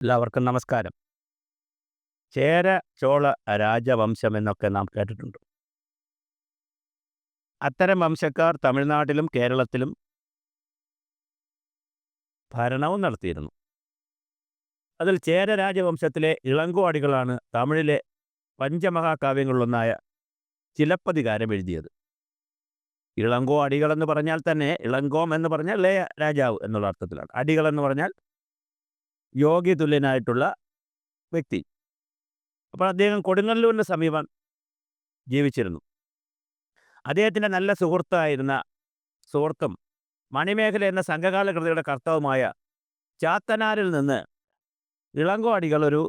എല്ലാവർക്കും നമസ്കാരം. ചേര ചോള രാജവംശം എന്നൊക്കെ നാം കേട്ടിട്ടുണ്ട്. അത്തരം വംശക്കാർ തമിഴ്നാട്ടിലും കേരളത്തിലും ഭരണവും നടത്തിയിരുന്നു. അതിൽ ചേര രാജവംശത്തിലെ ഇളങ്കുവാടികളാണ് തമിഴിലെ പഞ്ചമഹാകാവ്യങ്ങളിലൊന്നായ ചിലപ്പതികാരം എഴുതിയത്. ഇളങ്കോ അടികൾ എന്ന് പറഞ്ഞാൽ തന്നെ ഇളങ്കോം എന്ന് പറഞ്ഞാൽ ലയ രാജാവ് എന്നുള്ള അർത്ഥത്തിലാണ്. അടികൾ എന്ന് പറഞ്ഞാൽ യോഗി തുല്യനായിട്ടുള്ള വ്യക്തി. അപ്പോൾ അദ്ദേഹം കൊടുങ്ങല്ലൂരിന് സമീപം ജീവിച്ചിരുന്നു. അദ്ദേഹത്തിന്റെ നല്ല സുഹൃത്തായിരുന്ന സുഹൃത്തും മണിമേഖല എന്ന സംഘകാല കൃതിയുടെ കർത്താവുമായ ചാത്തനാരിൽ നിന്ന് ഇളങ്കോടികൾ ഒരു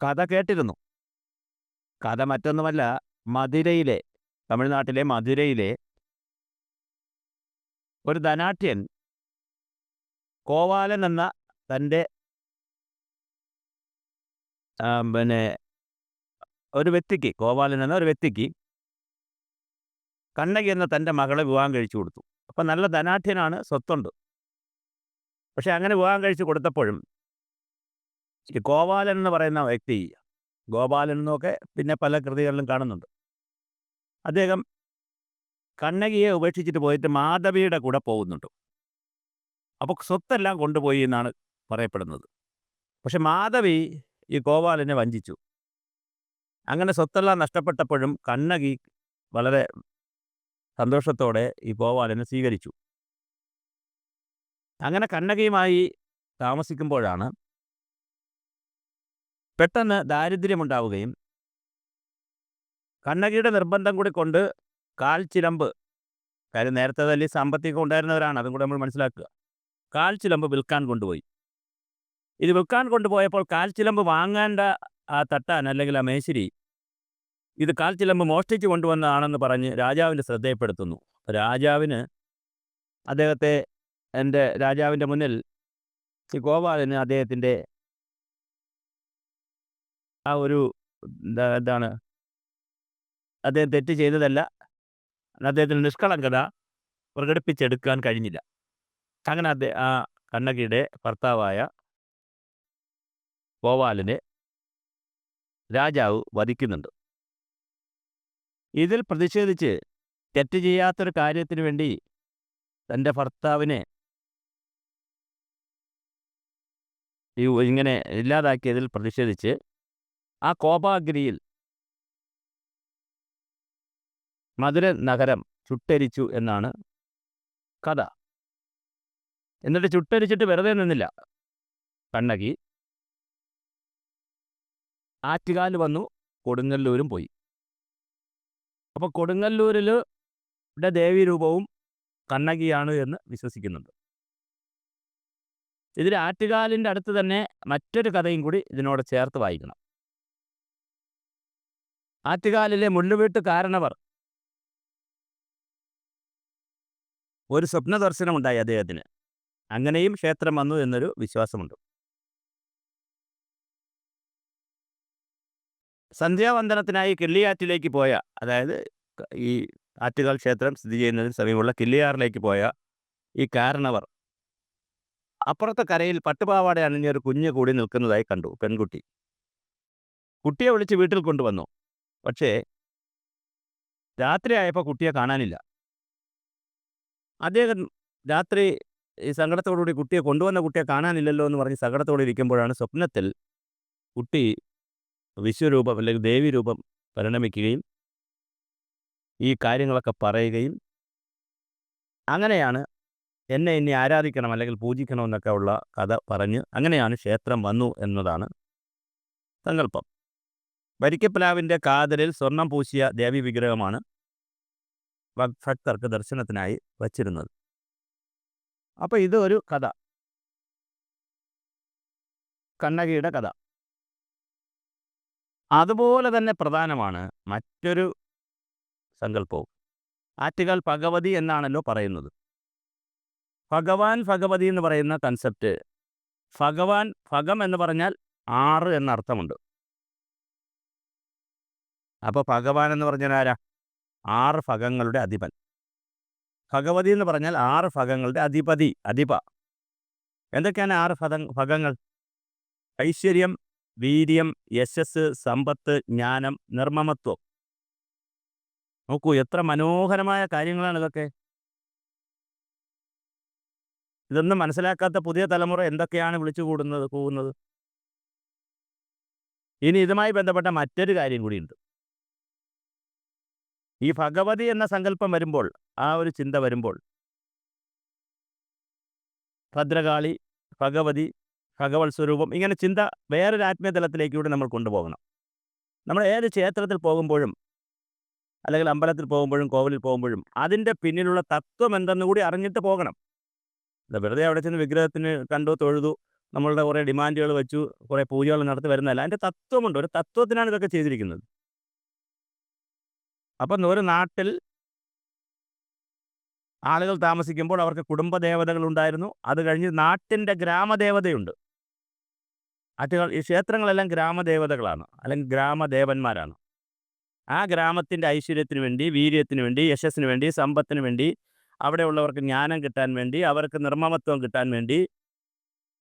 കഥ കേട്ടിരുന്നു. കഥ മറ്റൊന്നുമല്ല മധുരയിലെ തമിഴ്നാട്ടിലെ മധുരയിലെ ഒരു ധനാട്യൻ കോവാലൻ എന്ന തന്റെ പിന്നെ ഒരു വ്യക്തിക്ക് ഗോപാലൻ എന്ന ഒരു വ്യക്തിക്ക് കണ്ണകി എന്ന തന്റെ മകളെ വിവാഹം കഴിച്ചു കൊടുത്തു. അപ്പം നല്ല ധനാഠ്യനാണ് സ്വത്തുണ്ട്. പക്ഷെ അങ്ങനെ വിവാഹം കഴിച്ചു കൊടുത്തപ്പോഴും ഈ ഗോപാലൻ എന്ന് പറയുന്ന വ്യക്തി ഗോപാലൻ എന്നൊക്കെ പിന്നെ പല കൃതികളിലും കാണുന്നുണ്ട്. അദ്ദേഹം കണ്ണകിയെ ഉപേക്ഷിച്ചിട്ട് പോയിട്ട് മാധവിയുടെ കൂടെ പോകുന്നുണ്ട്. അപ്പോൾ സ്വത്തെല്ലാം കൊണ്ടുപോയി എന്നാണ് പറയപ്പെടുന്നത്. പക്ഷെ മാധവി ഈ ഗോപാലനെ വഞ്ചിച്ചു. അങ്ങനെ സ്വത്തെല്ലാം നഷ്ടപ്പെട്ടപ്പോഴും കണ്ണകി വളരെ സന്തോഷത്തോടെ ഈ ഗോപാലനെ സ്വീകരിച്ചു. അങ്ങനെ കണ്ണകിയുമായി താമസിക്കുമ്പോഴാണ് പെട്ടെന്ന് ദാരിദ്ര്യമുണ്ടാവുകയും കണ്ണകിയുടെ നിർബന്ധം കൂടി കൊണ്ട് കാൽ ചിലമ്പ് കാര്യം നേരത്തെ തല്ലി സാമ്പത്തികം ഉണ്ടായിരുന്നവരാണ് അതും കൂടെ നമ്മൾ മനസ്സിലാക്കുക. കാൽ ചിലമ്പ് വിൽക്കാൻ കൊണ്ടുപോയി. ഇത് വിൽക്കാൻ കൊണ്ടുപോയപ്പോൾ കാൽച്ചിലമ്പ് വാങ്ങേണ്ട ആ തട്ടാൻ അല്ലെങ്കിൽ ആ മേശിരി ഇത് കാൽച്ചിലമ്പ് മോഷ്ടിച്ചു കൊണ്ടുവന്നതാണെന്ന് പറഞ്ഞ് രാജാവിന്റെ ശ്രദ്ധയപ്പെടുത്തുന്നു. രാജാവിന് അദ്ദേഹത്തെ എന്റെ രാജാവിന്റെ മുന്നിൽ ഈ ഗോപാലന് അദ്ദേഹത്തിന്റെ ആ ഒരു എന്താണ്? അദ്ദേഹം തെറ്റ് ചെയ്തതല്ല. അദ്ദേഹത്തിന് നിഷ്കളങ്കത പ്രകടിപ്പിച്ചെടുക്കാൻ കഴിഞ്ഞില്ല. അങ്ങനെ അദ്ദേഹം ആ കണ്ണകിയുടെ ഭർത്താവായ ഗോപാലനെ രാജാവ് വധിക്കുന്നുണ്ട്. ഇതിൽ പ്രതിഷേധിച്ച് തെറ്റ് ചെയ്യാത്തൊരു കാര്യത്തിന് വേണ്ടി തന്റെ ഭർത്താവിനെ ഈ ഇങ്ങനെ ഇല്ലാതാക്കിയതിൽ പ്രതിഷേധിച്ച് ആ കോപാഗ്രിയിൽ മധുര നഗരം ചുട്ടരിച്ചു എന്നാണ് കഥ. എന്നിട്ട് ചുട്ടരിച്ചിട്ട് വെറുതെ നിന്നില്ല. കണ്ണകി ആറ്റുകാൽ വന്നു കൊടുങ്ങല്ലൂരും പോയി. അപ്പോൾ കൊടുങ്ങല്ലൂരിൽ ദേവീരൂപവും കണ്ണകിയാണ് എന്ന് വിശ്വസിക്കുന്നുണ്ട്. ഇതിൽ ആറ്റുകാലിന്റെ അടുത്ത് തന്നെ മറ്റൊരു കഥയും കൂടി ഇതിനോട് ചേർത്ത് വായിക്കണം. ആറ്റുകാലിലെ മുള്ളുവീട്ട് കാരണവർ ഒരു സ്വപ്നദർശനമുണ്ടായി അദ്ദേഹത്തിന്. അങ്ങനെയും ക്ഷേത്രം വന്നു എന്നൊരു വിശ്വാസമുണ്ട്. സന്ധ്യാവന്ദനത്തിനായി കിള്ളിയാറ്റിലേക്ക് പോയ അതായത് ഈ ആറ്റുകാൽ ക്ഷേത്രം സ്ഥിതി ചെയ്യുന്നതിന് സമീപമുള്ള കിള്ളിയാറിലേക്ക് പോയ ഈ കാരണവർ അപ്പുറത്തെ കരയിൽ പട്ടുപാവാട അണിഞ്ഞൊരു കുഞ്ഞ് കൂടി നിൽക്കുന്നതായി കണ്ടു പെൺകുട്ടി. കുട്ടിയെ വിളിച്ച് വീട്ടിൽ കൊണ്ടുവന്നു. പക്ഷേ രാത്രിയായപ്പോൾ കുട്ടിയെ കാണാനില്ല. അദ്ദേഹം രാത്രി ഈ സങ്കടത്തോടുകൂടി കുട്ടിയെ കൊണ്ടുവന്ന കുട്ടിയെ കാണാനില്ലല്ലോ എന്ന് പറഞ്ഞ് സങ്കടത്തോടെ ഇരിക്കുമ്പോഴാണ് സ്വപ്നത്തിൽ കുട്ടി വിശ്വരൂപം അല്ലെങ്കിൽ ദേവീരൂപം പരിണമിക്കുകയും ഈ കാര്യങ്ങളൊക്കെ പറയുകയും അങ്ങനെയാണ് എന്നെ ഇനി ആരാധിക്കണം അല്ലെങ്കിൽ പൂജിക്കണം എന്നൊക്കെ ഉള്ള കഥ പറഞ്ഞ് അങ്ങനെയാണ് ക്ഷേത്രം വന്നു എന്നതാണ് സങ്കല്പം. വരിക്കപ്ലാവിന്റെ കാതലിൽ സ്വർണം പൂശിയ ദേവി വിഗ്രഹമാണ് ഭക്തർക്ക് ദർശനത്തിനായി വച്ചിരുന്നത്. അപ്പോൾ ഇത് ഒരു കഥ. കണ്ണകിയുടെ കഥ. അതുപോലെ തന്നെ പ്രധാനമാണ് മറ്റൊരു സങ്കല്പവും. ആറ്റുകാൽ ഭഗവതി എന്നാണല്ലോ പറയുന്നത്. ഭഗവാൻ ഭഗവതി എന്ന് പറയുന്ന കൺസെപ്റ്റ് ഭഗവാൻ ഭഗം എന്ന് പറഞ്ഞാൽ ആറ് എന്ന അർത്ഥമുണ്ട്. അപ്പോൾ ഭഗവാൻ എന്ന് പറഞ്ഞാൽ ആരാ? ആറ് ഭഗങ്ങളുടെ അധിപൻ. ഭഗവതി എന്ന് പറഞ്ഞാൽ ആറ് ഭഗങ്ങളുടെ അധിപതി അധിപ. എന്തൊക്കെയാണ് ആറ് ഭഗ ഭഗങ്ങൾ? ഐശ്വര്യം വീര്യം യശസ് സമ്പത്ത് ജ്ഞാനം നിർമ്മമത്വം. നോക്കൂ എത്ര മനോഹരമായ കാര്യങ്ങളാണ് ഇതൊക്കെ. ഇതൊന്നും മനസ്സിലാക്കാത്ത പുതിയ തലമുറ എന്തൊക്കെയാണ് വിളിച്ചു കൂടുന്നത് പോകുന്നത് ഇനി ഇതുമായി ബന്ധപ്പെട്ട മറ്റൊരു കാര്യം കൂടിയുണ്ട്. ഈ ഭഗവതി എന്ന സങ്കല്പം വരുമ്പോൾ ആ ഒരു ചിന്ത വരുമ്പോൾ ഭദ്രകാളി ഭഗവതി ഭഗവത് സ്വരൂപം ഇങ്ങനെ ചിന്ത വേറൊരു ആത്മീയ തലത്തിലേക്ക് കൂടി നമ്മൾ കൊണ്ടുപോകണം. നമ്മൾ ഏത് ക്ഷേത്രത്തിൽ പോകുമ്പോഴും അല്ലെങ്കിൽ അമ്പലത്തിൽ പോകുമ്പോഴും കോവിലിൽ പോകുമ്പോഴും അതിന്റെ പിന്നിലുള്ള തത്വം എന്തെന്ന് കൂടി അറിഞ്ഞിട്ട് പോകണം. വെറുതെ അവിടെ ചെന്ന് വിഗ്രഹത്തിന് കണ്ടു തൊഴുതു നമ്മളുടെ കുറേ ഡിമാൻഡുകൾ വെച്ചു കുറേ പൂജകൾ നടത്തി വരുന്നതല്ല. അതിന്റെ തത്വമുണ്ട്. ഒരു തത്വത്തിനാണ് ഇതൊക്കെ ചെയ്തിരിക്കുന്നത്. അപ്പം ഒരു നാട്ടിൽ ആളുകൾ താമസിക്കുമ്പോൾ അവർക്ക് കുടുംബദേവതകൾ ഉണ്ടായിരുന്നു. അത് കഴിഞ്ഞ് നാട്ടിന്റെ ഗ്രാമദേവതയുണ്ട്. ആറ്റുകൾ ഈ ക്ഷേത്രങ്ങളെല്ലാം ഗ്രാമദേവതകളാണ്. അല്ലെങ്കിൽ ഗ്രാമദേവന്മാരാണ്. ആ ഗ്രാമത്തിന്റെ ഐശ്വര്യത്തിന് വേണ്ടി വീര്യത്തിന് വേണ്ടി യശസ്സിന് വേണ്ടി സമ്പത്തിന് വേണ്ടി അവിടെയുള്ളവർക്ക് ജ്ഞാനം കിട്ടാൻ വേണ്ടി അവർക്ക് നിർമ്മമത്വം കിട്ടാൻ വേണ്ടി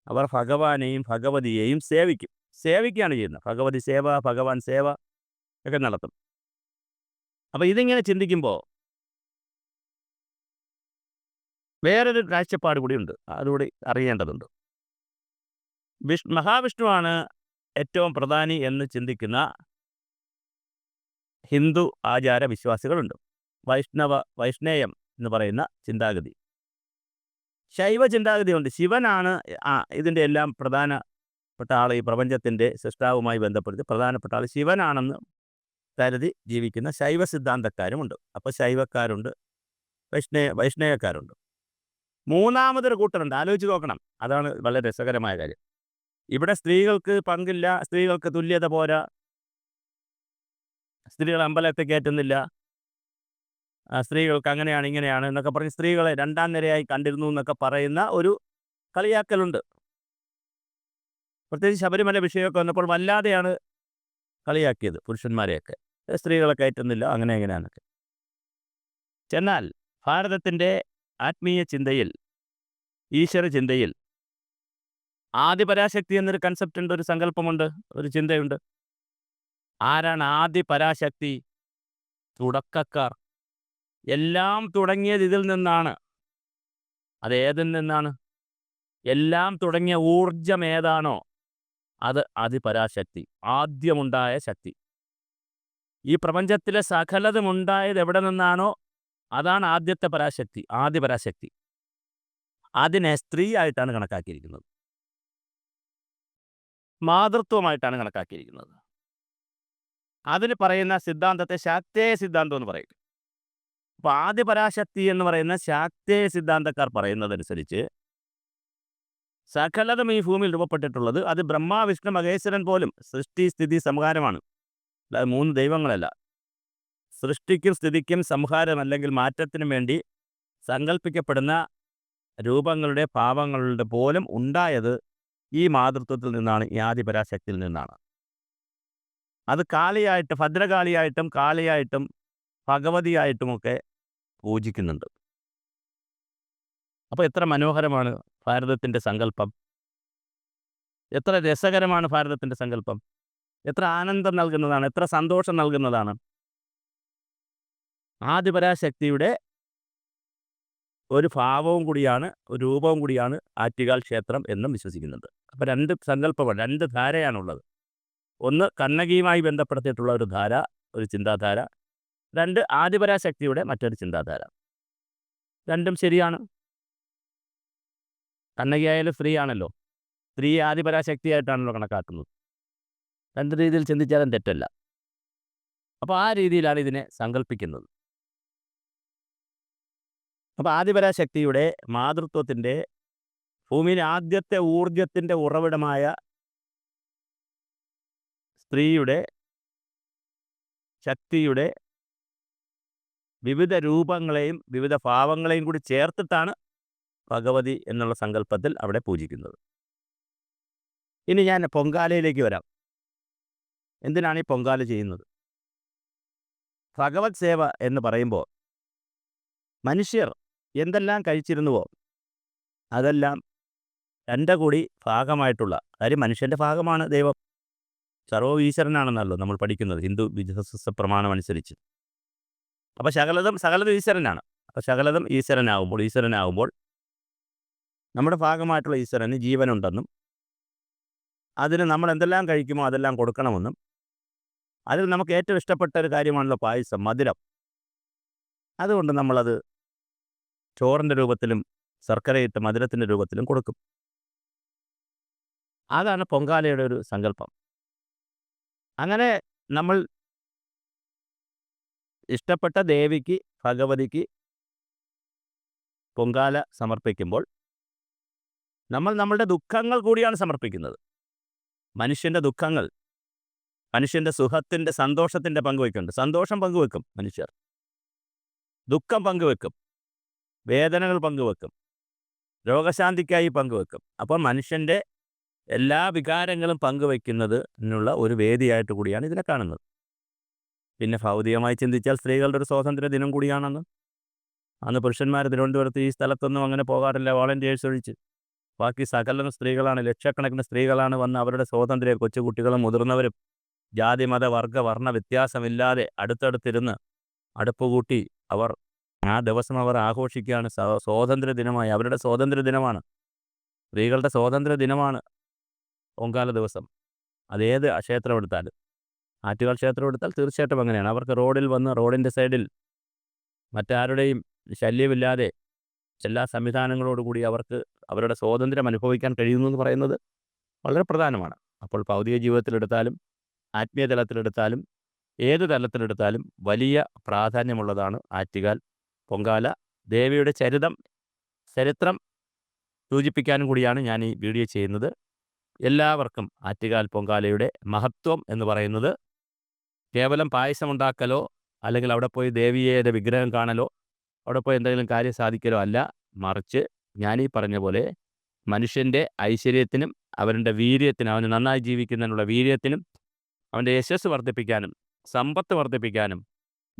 അവർ ഭഗവാനെയും ഭഗവതിയെയും സേവിക്കും. സേവിക്കുകയാണ് ചെയ്യുന്നത്. ഭഗവതി സേവ ഭഗവാൻ സേവ ഒക്കെ നടത്തും. അപ്പോൾ ഇതിങ്ങനെ ചിന്തിക്കുമ്പോൾ വേറൊരു കാഴ്ചപ്പാട് കൂടിയുണ്ട് അതുകൂടി അറിയേണ്ടതുണ്ട്. വിഷ് മഹാവിഷ്ണുവാണ് ഏറ്റവും പ്രധാനി എന്ന് ചിന്തിക്കുന്ന ഹിന്ദു ആചാര വിശ്വാസികളുണ്ട്. വൈഷ്ണവ വൈഷ്ണേയം എന്ന് പറയുന്ന ചിന്താഗതി. ശൈവ ചിന്താഗതിയുണ്ട്. ശിവനാണ് ഇതിന്റെ എല്ലാം പ്രധാനപ്പെട്ട ആൾ ഈ പ്രപഞ്ചത്തിന്റെ സൃഷ്ടാവുമായി ബന്ധപ്പെടുത്തി പ്രധാനപ്പെട്ട ആൾ ശിവനാണെന്ന് കരുതി ജീവിക്കുന്ന ശൈവ സിദ്ധാന്തക്കാരുമുണ്ട്. അപ്പോൾ ശൈവക്കാരുണ്ട് വൈഷ്ണേ വൈഷ്ണേയക്കാരുണ്ട്. മൂന്നാമതൊരു കൂട്ടരുണ്ട് ആലോചിച്ച് നോക്കണം. അതാണ് വളരെ രസകരമായ കാര്യം. ഇവിടെ സ്ത്രീകൾക്ക് പങ്കില്ല സ്ത്രീകൾക്ക് തുല്യത പോരാ. സ്ത്രീകൾ അമ്പലത്തെ കയറ്റുന്നില്ല. സ്ത്രീകൾക്ക് അങ്ങനെയാണ് ഇങ്ങനെയാണ് എന്നൊക്കെ പറഞ്ഞ് സ്ത്രീകളെ രണ്ടാം നിരയായി കണ്ടിരുന്നു എന്നൊക്കെ പറയുന്ന ഒരു കളിയാക്കലുണ്ട്. പ്രത്യേകിച്ച് ശബരിമല വിഷയമൊക്കെ വന്നപ്പോൾ വല്ലാതെയാണ് കളിയാക്കിയത് പുരുഷന്മാരെയൊക്കെ. സ്ത്രീകളെ കയറ്റുന്നില്ല അങ്ങനെ എങ്ങനെയാണൊക്കെ ചെന്നാൽ ഭാരതത്തിന്റെ ആത്മീയ ചിന്തയിൽ ഈശ്വര ചിന്തയിൽ ആദിപരാശക്തി എന്നൊരു കൺസെപ്റ്റ് ഉണ്ട് ഒരു സങ്കല്പമുണ്ട് ഒരു ചിന്തയുണ്ട്. ആരാണ് ആദി പരാശക്തി തുടക്കക്കാർ. എല്ലാം തുടങ്ങിയത് ഇതിൽ നിന്നാണ്. അത് നിന്നാണ്? എല്ലാം തുടങ്ങിയ ഊർജം ഏതാണോ? അത് അതിപരാശക്തി ആദ്യമുണ്ടായ ശക്തി. ഈ പ്രപഞ്ചത്തിലെ സകലതും ഉണ്ടായത് എവിടെ നിന്നാണോ? അതാണ് ആദ്യത്തെ പരാശക്തി ആദ്യ പരാശക്തി അതിനെ സ്ത്രീ ആയിട്ടാണ് കണക്കാക്കിയിരിക്കുന്നത്. മാതൃത്വമായിട്ടാണ് കണക്കാക്കിയിരിക്കുന്നത്. അതിന് പറയുന്ന സിദ്ധാന്തത്തെ ശാക്തേയ സിദ്ധാന്തം എന്ന് പറയും. അപ്പോൾ ആദ്യ പരാശക്തി എന്ന് പറയുന്ന ശാക്തേയ സിദ്ധാന്തക്കാർ പറയുന്നതനുസരിച്ച് സകലതും ഈ ഭൂമിയിൽ രൂപപ്പെട്ടിട്ടുള്ളത് അത് ബ്രഹ്മ വിഷ്ണു മഹേശ്വരൻ പോലും സൃഷ്ടി സ്ഥിതി സംഹാരമാണ്. അല്ലാതെ മൂന്ന് ദൈവങ്ങളല്ല. സൃഷ്ടിക്കും സ്ഥിതിക്കും സംഹാരം അല്ലെങ്കിൽ മാറ്റത്തിനും വേണ്ടി സങ്കല്പിക്കപ്പെടുന്ന രൂപങ്ങളുടെ ഭാവങ്ങളുടെ പോലും ഉണ്ടായത് ഈ മാതൃത്വത്തിൽ നിന്നാണ് ഈ ആദിപരാശക്തിയിൽ നിന്നാണ്. അത് കാളിയായിട്ട് ഭദ്രകാളിയായിട്ടും കാളിയായിട്ടും ഭഗവതിയായിട്ടുമൊക്കെ പൂജിക്കുന്നുണ്ട്. അപ്പോൾ എത്ര മനോഹരമാണ് ഭാരതത്തിന്റെ സങ്കല്പം. എത്ര രസകരമാണ് ഭാരതത്തിന്റെ സങ്കല്പം. എത്ര ആനന്ദം നൽകുന്നതാണ് എത്ര സന്തോഷം നൽകുന്നതാണ്. ആദിപരാശക്തിയുടെ ഒരു ഭാവവും കൂടിയാണ് ഒരു രൂപവും കൂടിയാണ് ആറ്റുകാൽ ക്ഷേത്രം എന്നും വിശ്വസിക്കുന്നത്. അപ്പോൾ രണ്ട് സങ്കല്പമാണ് രണ്ട് ധാരയാണുള്ളത്. ഒന്ന് കണ്ണകിയുമായി ബന്ധപ്പെടുത്തിയിട്ടുള്ള ഒരു ധാര ഒരു ചിന്താധാര. രണ്ട് ആദിപരാശക്തിയുടെ മറ്റൊരു ചിന്താധാര. രണ്ടും ശരിയാണ്. കണ്ണകിയായാലും സ്ത്രീ ആണല്ലോ സ്ത്രീ ആദിപരാശക്തിയായിട്ടാണല്ലോ കണക്കാക്കുന്നത്. രണ്ട് രീതിയിൽ ചിന്തിച്ചാലും തെറ്റല്ല. അപ്പോൾ ആ രീതിയിലാണ് ഇതിനെ സങ്കല്പിക്കുന്നത്. അപ്പോൾ ആദിപരാശക്തിയുടെ മാതൃത്വത്തിന്റെ ഭൂമിയിലെ ആദ്യത്തെ ഊർജത്തിന്റെ ഉറവിടമായ സ്ത്രീയുടെ ശക്തിയുടെ വിവിധ രൂപങ്ങളെയും വിവിധ ഭാവങ്ങളെയും കൂടി ചേർത്തിട്ടാണ് ഭഗവതി എന്നുള്ള സങ്കല്പത്തിൽ അവിടെ പൂജിക്കുന്നത്. ഇനി ഞാൻ പൊങ്കാലയിലേക്ക് വരാം. എന്തിനാണ് ഈ പൊങ്കാല ചെയ്യുന്നത്? ഭഗവത് സേവ എന്ന് പറയുമ്പോൾ മനുഷ്യർ എന്തെല്ലാം കഴിച്ചിരുന്നുവോ? അതെല്ലാം എന്റെ കൂടി ഭാഗമായിട്ടുള്ള കാര്യം മനുഷ്യന്റെ ഭാഗമാണ് ദൈവം. സർവ ഈശ്വരനാണെന്നല്ലോ നമ്മൾ പഠിക്കുന്നത് ഹിന്ദു വിശ്വാസ പ്രമാണം അനുസരിച്ച് അപ്പോൾ ശകലതം സകലതും ഈശ്വരനാണ്. അപ്പോൾ ശകലതം ഈശ്വരനാകുമ്പോൾ ഈശ്വരനാകുമ്പോൾ നമ്മുടെ ഭാഗമായിട്ടുള്ള ഈശ്വരന് ജീവനുണ്ടെന്നും അതിന് നമ്മൾ എന്തെല്ലാം കഴിക്കുമോ അതെല്ലാം കൊടുക്കണമെന്നും അതിൽ നമുക്ക് ഏറ്റവും ഇഷ്ടപ്പെട്ട ഒരു കാര്യമാണല്ലോ പായസം മധുരം. അതുകൊണ്ട് നമ്മളത് ചോറിന്റെ രൂപത്തിലും ശർക്കരയിട്ട് മധുരത്തിന്റെ രൂപത്തിലും കൊടുക്കും. അതാണ് പൊങ്കാലയുടെ ഒരു സങ്കല്പം. അങ്ങനെ നമ്മൾ ഇഷ്ടപ്പെട്ട ദേവിക്ക് ഭഗവതിക്ക് പൊങ്കാല സമർപ്പിക്കുമ്പോൾ നമ്മൾ നമ്മളുടെ ദുഃഖങ്ങൾ കൂടിയാണ് സമർപ്പിക്കുന്നത്. മനുഷ്യന്റെ ദുഃഖങ്ങൾ മനുഷ്യന്റെ സുഖത്തിന്റെ സന്തോഷത്തിന്റെ പങ്കുവയ്ക്കുന്നുണ്ട് സന്തോഷം പങ്കുവെക്കും മനുഷ്യർ. ദുഃഖം പങ്കുവെക്കും വേദനകൾ പങ്കുവെക്കും. രോഗശാന്തിക്കായി പങ്കുവെക്കും. അപ്പോൾ മനുഷ്യന്റെ എല്ലാ വികാരങ്ങളും പങ്കുവയ്ക്കുന്നതിനുള്ള ഒരു വേദിയായിട്ട് കൂടിയാണ് ഇതിനെ കാണുന്നത്. പിന്നെ ഭൗതികമായി ചിന്തിച്ചാൽ സ്ത്രീകളുടെ ഒരു സ്വാതന്ത്ര്യ ദിനം കൂടിയാണെന്ന്. അന്ന് പുരുഷന്മാർ തിരുവനന്തപുരത്ത് ഈ സ്ഥലത്തൊന്നും അങ്ങനെ പോകാറില്ല. വോളണ്ടിയേഴ്സ് ഒഴിച്ച്. ബാക്കി സകലം സ്ത്രീകളാണ്. ലക്ഷക്കണക്കിന് സ്ത്രീകളാണ് വന്ന് അവരുടെ സ്വാതന്ത്ര്യം കൊച്ചുകുട്ടികളും മുതിർന്നവരും ജാതി മത വർഗ വർണ വ്യത്യാസമില്ലാതെ അടുത്തടുത്തിരുന്ന് അടുപ്പ് കൂട്ടി അവർ ആ ദിവസം അവർ ആഘോഷിക്കുകയാണ്. സ്വാതന്ത്ര്യ ദിനമായി അവരുടെ സ്വാതന്ത്ര്യ ദിനമാണ് സ്ത്രീകളുടെ സ്വാതന്ത്ര്യ ദിനമാണ് പൊങ്കാല ദിവസം. അതേത് ക്ഷേത്രം എടുത്താലും ആറ്റുകാൽ ക്ഷേത്രം എടുത്താൽ തീർച്ചയായിട്ടും അങ്ങനെയാണ്. അവർക്ക് റോഡിൽ വന്ന് റോഡിന്റെ സൈഡിൽ മറ്റാരുടെയും ശല്യമില്ലാതെ എല്ലാ സംവിധാനങ്ങളോടുകൂടി അവർക്ക് അവരുടെ സ്വാതന്ത്ര്യം അനുഭവിക്കാൻ കഴിയുന്നു എന്ന് പറയുന്നത് വളരെ പ്രധാനമാണ്. അപ്പോൾ ഭൗതിക ജീവിതത്തിലെടുത്താലും ആത്മീയ തലത്തിലെടുത്താലും ഏത് തലത്തിലെടുത്താലും വലിയ പ്രാധാന്യമുള്ളതാണ് ആറ്റുകാൽ പൊങ്കാല ദേവിയുടെ ചരിതം ചരിത്രം സൂചിപ്പിക്കാനും കൂടിയാണ് ഞാൻ ഈ വീഡിയോ ചെയ്യുന്നത്. എല്ലാവർക്കും ആറ്റുകാൽ പൊങ്കാലയുടെ മഹത്വം എന്ന് പറയുന്നത് കേവലം പായസം ഉണ്ടാക്കലോ അല്ലെങ്കിൽ അവിടെ പോയി ദേവിയുടെ വിഗ്രഹം കാണലോ അവിടെ പോയി എന്തെങ്കിലും കാര്യം സാധിക്കലോ അല്ല. മറിച്ച് ഞാനീ പറഞ്ഞ പോലെ മനുഷ്യന്റെ ഐശ്വര്യത്തിനും അവരുടെ വീര്യത്തിനും അവന് നന്നായി ജീവിക്കുന്നതിനുള്ള വീര്യത്തിനും അവന്റെ യശസ് വർദ്ധിപ്പിക്കാനും സമ്പത്ത് വർദ്ധിപ്പിക്കാനും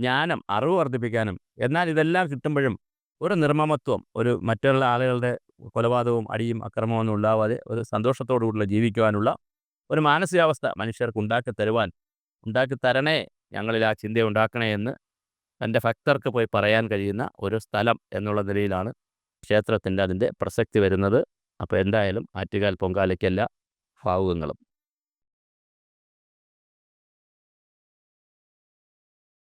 ജ്ഞാനം അറിവ് വർദ്ധിപ്പിക്കാനും എന്നാൽ ഇതെല്ലാം കിട്ടുമ്പോഴും ഒരു നിർമ്മമത്വം ഒരു മറ്റുള്ള ആളുകളുടെ കൊലപാതകവും അടിയും അക്രമവും ഉണ്ടാവാതെ ഒരു സന്തോഷത്തോടു കൂടി ജീവിക്കുവാനുള്ള ഒരു മാനസികാവസ്ഥ മനുഷ്യർക്ക് ഉണ്ടാക്കി തരുവാൻ ഉണ്ടാക്കി തരണേ ഞങ്ങളിൽ ആ ചിന്ത ഉണ്ടാക്കണേ എന്ന് തന്റെ ഭക്തർക്ക് പോയി പറയാൻ കഴിയുന്ന ഒരു സ്ഥലം എന്നുള്ള നിലയിലാണ് ക്ഷേത്രത്തിന്റെ അതിന്റെ പ്രസക്തി വരുന്നത്. അപ്പോൾ എന്തായാലും ആറ്റുകാൽ പൊങ്കാലയ്ക്കല്ല ഭാവുകങ്ങളും.